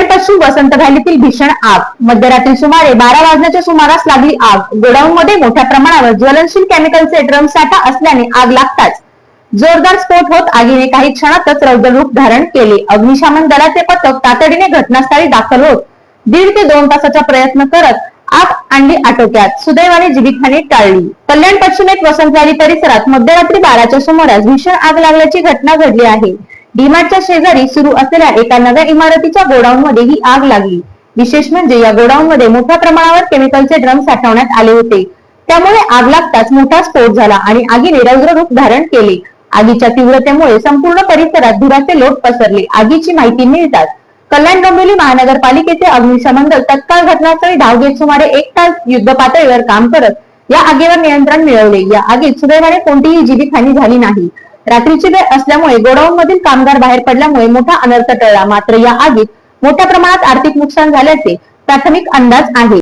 कल्याण पश्चिम वसंत व्हॅलीतील भीषण आग. मध्यरात्री सुमारे बारा वाजण्याच्या सुमारास लागली आग. गोडाऊन मध्ये मोठ्या प्रमाणावर ज्वलनशील केमिकलचे ड्रम साठा असल्याने आग लागताच. जोरदार स्फोट होत आगीने काही क्षणातच रौद्र रूप धारण केले. अग्निशमन दलाचे पथक तातडीने घटनास्थळी दाखल होत. दीड ते दोन तासाचा प्रयत्न करत आग आणली आटोक्यात. सुदैवाने जीवितहानी टाळली. कल्याण पश्चिमेत वसंत व्हॅली परिसरात मध्यरात्री बाराच्या सुमारास भीषण आग लागल्याची घटना घडली आहे. डीमार्टच्या शेजारी सुरू असलेल्या एका नव्या इमारतीच्या गोडाऊन मध्ये ही आग लागली. विशेष म्हणजे या गोडाऊन मध्ये मोठ्या प्रमाणावर केमिकलचे ड्रम साठवण्यात आले होते. त्यामुळे आग लागताच मोठा स्फोट झाला आणि आगीने रौद्र रूप धारण केले. आगीच्या तीव्रतेमुळे संपूर्ण परिसरात धुराचे लोट पसरले. आगीची माहिती मिळताच कल्याण डोंबिवली महानगरपालिकेचे अग्निशमन दल तत्काळ घटनास्थळी धाव घेत सुमारे एक तास युद्ध पातळीवर काम करत या आगीवर नियंत्रण मिळवले. या आगीत सुदैवाने कोणतीही जीवितहानी झाली नाही. रात्रीची वेळ असल्यामुळे गोडाऊन मधील कामगार बाहेर पडल्यामुळे मोठा अनर्थ टळला. मात्र या आगीत मोठ्या प्रमाणात आर्थिक नुकसान झाल्याचे प्राथमिक अंदाज आहे.